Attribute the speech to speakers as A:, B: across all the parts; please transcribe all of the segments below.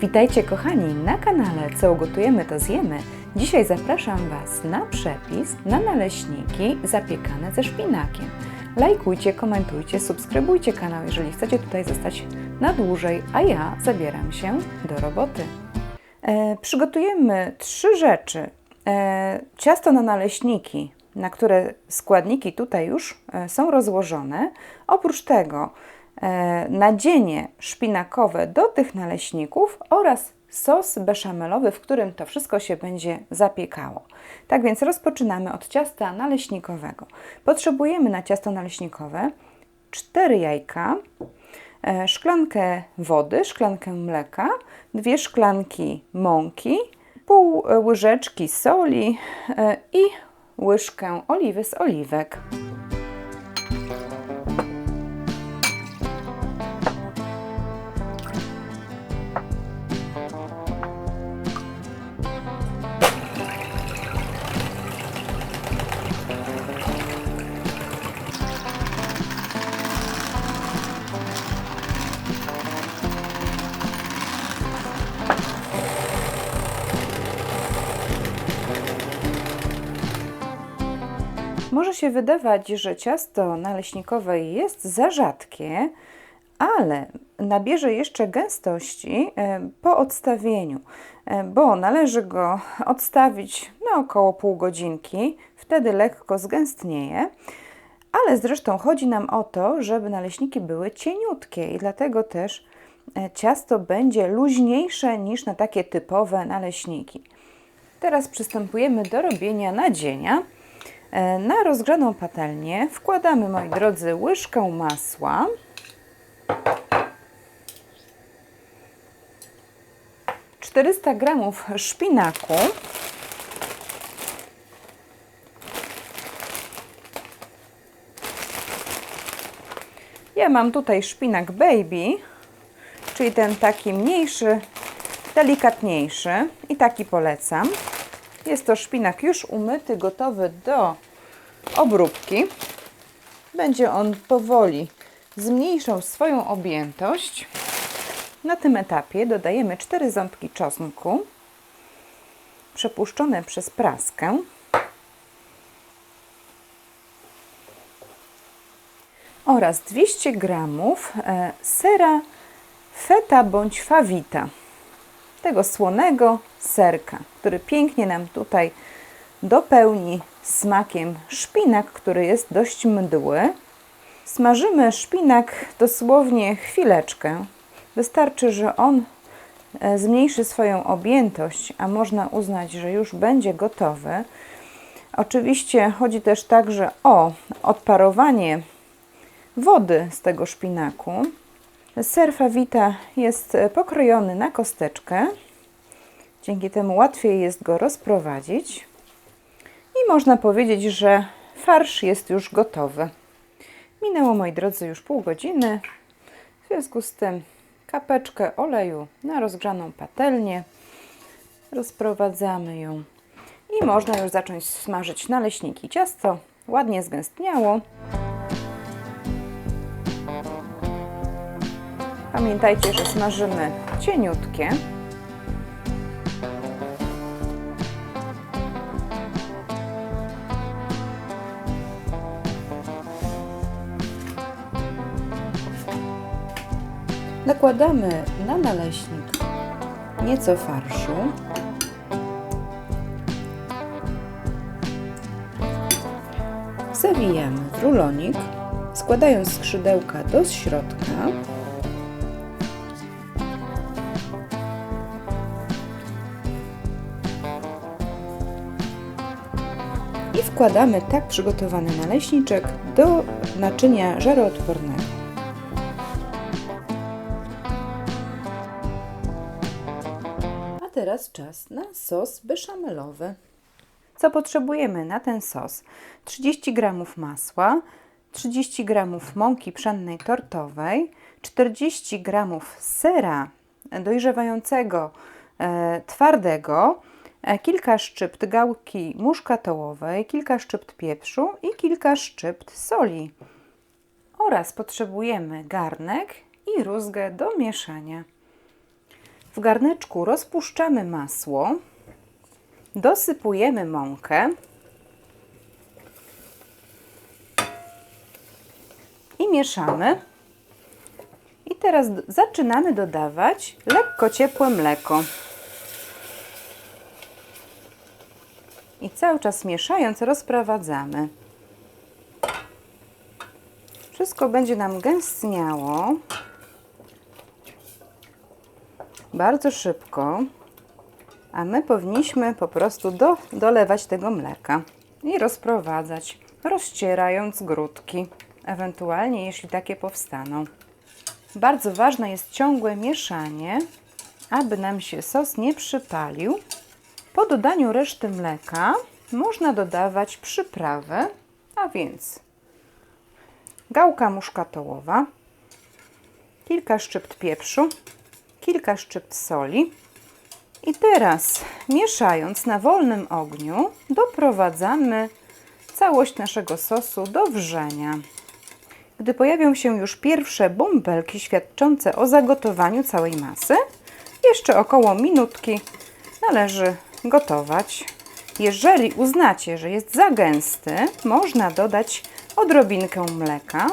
A: Witajcie kochani na kanale Co ugotujemy to zjemy. Dzisiaj zapraszam Was na przepis na naleśniki zapiekane ze szpinakiem. Lajkujcie, komentujcie, subskrybujcie kanał, jeżeli chcecie tutaj zostać na dłużej, a ja zabieram się do roboty. E, przygotujemy trzy rzeczy. E, ciasto na naleśniki, na które składniki tutaj już e, są rozłożone. Oprócz tego nadzienie szpinakowe do tych naleśników oraz sos beszamelowy, w którym to wszystko się będzie zapiekało. Tak więc rozpoczynamy od ciasta naleśnikowego. Potrzebujemy na ciasto naleśnikowe 4 jajka, e, szklankę wody, szklankę mleka, dwie szklanki mąki, pół łyżeczki soli e, i łyżkę oliwy z oliwek. Się wydawać, że ciasto naleśnikowe jest za rzadkie, ale nabierze jeszcze gęstości e, po odstawieniu, e, bo należy go odstawić na około pół godzinki, wtedy lekko zgęstnieje. Ale zresztą chodzi nam o to, żeby naleśniki były cieniutkie i dlatego też e, ciasto będzie luźniejsze niż na takie typowe naleśniki. Teraz przystępujemy do robienia nadzienia. E, Na rozgrzaną patelnię wkładamy, moi drodzy, łyżkę masła. Czterysta gramów szpinaku. Ja mam tutaj szpinak baby, czyli ten taki mniejszy, delikatniejszy i taki polecam. Jest to szpinak już umyty, gotowy do obróbki. Będzie on powoli zmniejszał swoją objętość. Na tym etapie dodajemy 4 ząbki czosnku przepuszczone przez praskę. Oraz 200 gramów e, sera feta bądź fawita tego słonego serka, który pięknie nam tutaj dopełni smakiem szpinak, który jest dość mdły. Smażymy szpinak dosłownie chwileczkę. Wystarczy, że on e, zmniejszy swoją objętość, a można uznać, że już będzie gotowy. Oczywiście chodzi też także o odparowanie wody z tego szpinaku. Ser fawita jest pokrojony na kosteczkę. Dzięki temu łatwiej jest go rozprowadzić. I można powiedzieć, że farsz jest już gotowy. Minęło, moi drodzy, już pół godziny. W związku z tym kapeczkę oleju na rozgrzaną patelnię. Rozprowadzamy ją i można już zacząć smażyć naleśniki. Ciasto ładnie zgęstniało. Pamiętajcie, że smażymy cieniutkie. Nakładamy na naleśnik nieco farszu. Zawijamy w rulonik, składając skrzydełka do środka. I wkładamy tak przygotowany naleśniczek do naczynia żaroodpornego. A teraz czas na sos beszamelowy. Co potrzebujemy na ten sos? 30 g masła, 30 g mąki pszennej tortowej, 40 g sera dojrzewającego e, twardego, kilka szczypt gałki muszkatołowej, kilka szczypt pieprzu i kilka szczypt soli. Oraz potrzebujemy garnek i rózgę do mieszania. W garneczku rozpuszczamy masło, dosypujemy mąkę i mieszamy. I teraz zaczynamy dodawać lekko ciepłe mleko. I cały czas mieszając rozprowadzamy. Wszystko będzie nam gęstniało bardzo szybko, a my powinniśmy po prostu do, dolewać tego mleka i rozprowadzać, rozcierając grudki, ewentualnie jeśli takie powstaną. Bardzo ważne jest ciągłe mieszanie, aby nam się sos nie przypalił. Po dodaniu reszty mleka można dodawać przyprawę, a więc gałka muszkatołowa, kilka szczypt pieprzu, kilka szczypt soli. I teraz mieszając na wolnym ogniu doprowadzamy całość naszego sosu do wrzenia. Gdy pojawią się już pierwsze bąbelki świadczące o zagotowaniu całej masy, jeszcze około minutki należy gotować. Jeżeli uznacie, że jest za gęsty, można dodać odrobinkę mleka.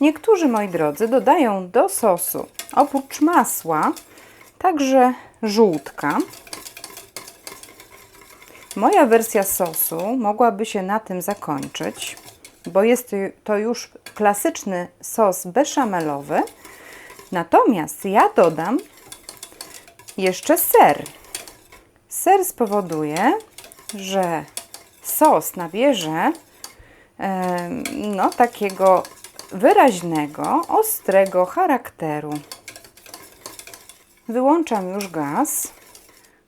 A: Niektórzy, moi drodzy, dodają do sosu oprócz masła także żółtka. Moja wersja sosu mogłaby się na tym zakończyć, bo jest to już klasyczny sos beszamelowy. Natomiast ja dodam jeszcze ser. Ser spowoduje, że sos nabierze no, takiego wyraźnego, ostrego charakteru. Wyłączam już gaz.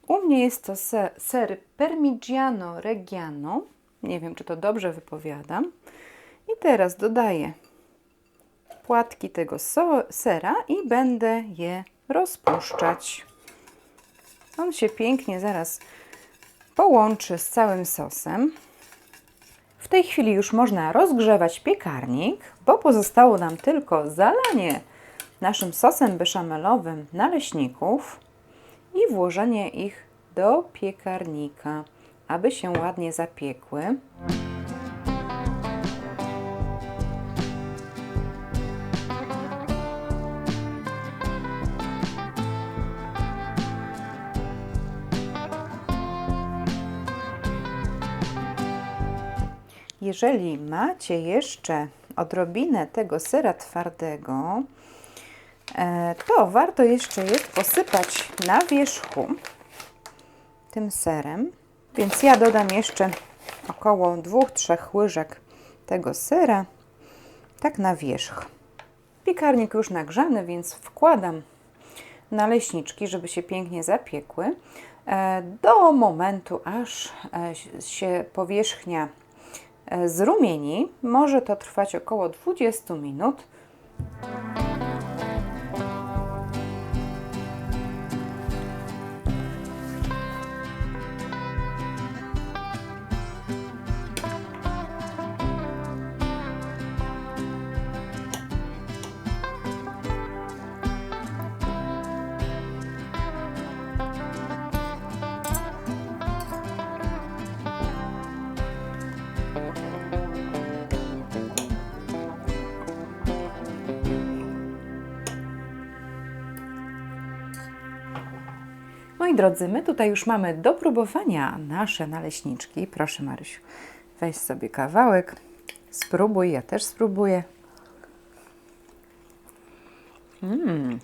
A: U mnie jest to se- ser Parmigiano Reggiano. Nie wiem, czy to dobrze wypowiadam. I teraz dodaję płatki tego sera i będę je rozpuszczać. On się pięknie zaraz połączy z całym sosem. W tej chwili już można rozgrzewać piekarnik, bo pozostało nam tylko zalanie naszym sosem beszamelowym naleśników i włożenie ich do piekarnika, aby się ładnie zapiekły. Jeżeli macie jeszcze odrobinę tego sera twardego, e, to warto jeszcze jest posypać na wierzchu tym serem. Więc ja dodam jeszcze około 2-3 łyżek tego sera, tak na wierzch. Piekarnik już nagrzany, więc wkładam naleśniczki, żeby się pięknie zapiekły, e, do momentu, aż e, się powierzchnia e, zrumieni. Może to trwać około 20 minut. Moi drodzy, my tutaj już mamy do próbowania nasze naleśniczki. Proszę Marysiu, weź sobie kawałek, spróbuj, ja też spróbuję. Mmm.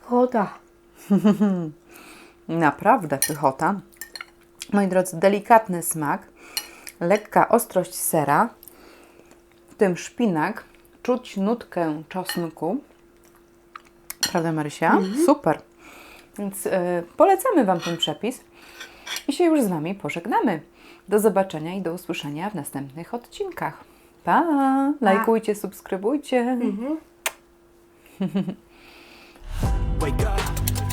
B: Chota.
A: Naprawdę pychota. Moi drodzy, delikatny smak, lekka ostrość sera, w tym szpinak, czuć nutkę czosnku. Prawda, Marysia? Super. Więc y, polecamy Wam ten przepis i się już z Wami pożegnamy. Do zobaczenia i do usłyszenia w następnych odcinkach. Pa! Lajkujcie, subskrybujcie.
C: Wake up,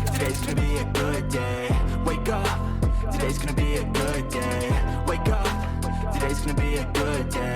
C: today's gonna be a good day. Wake up, today's gonna be a good day. Wake up, today's gonna be a good day.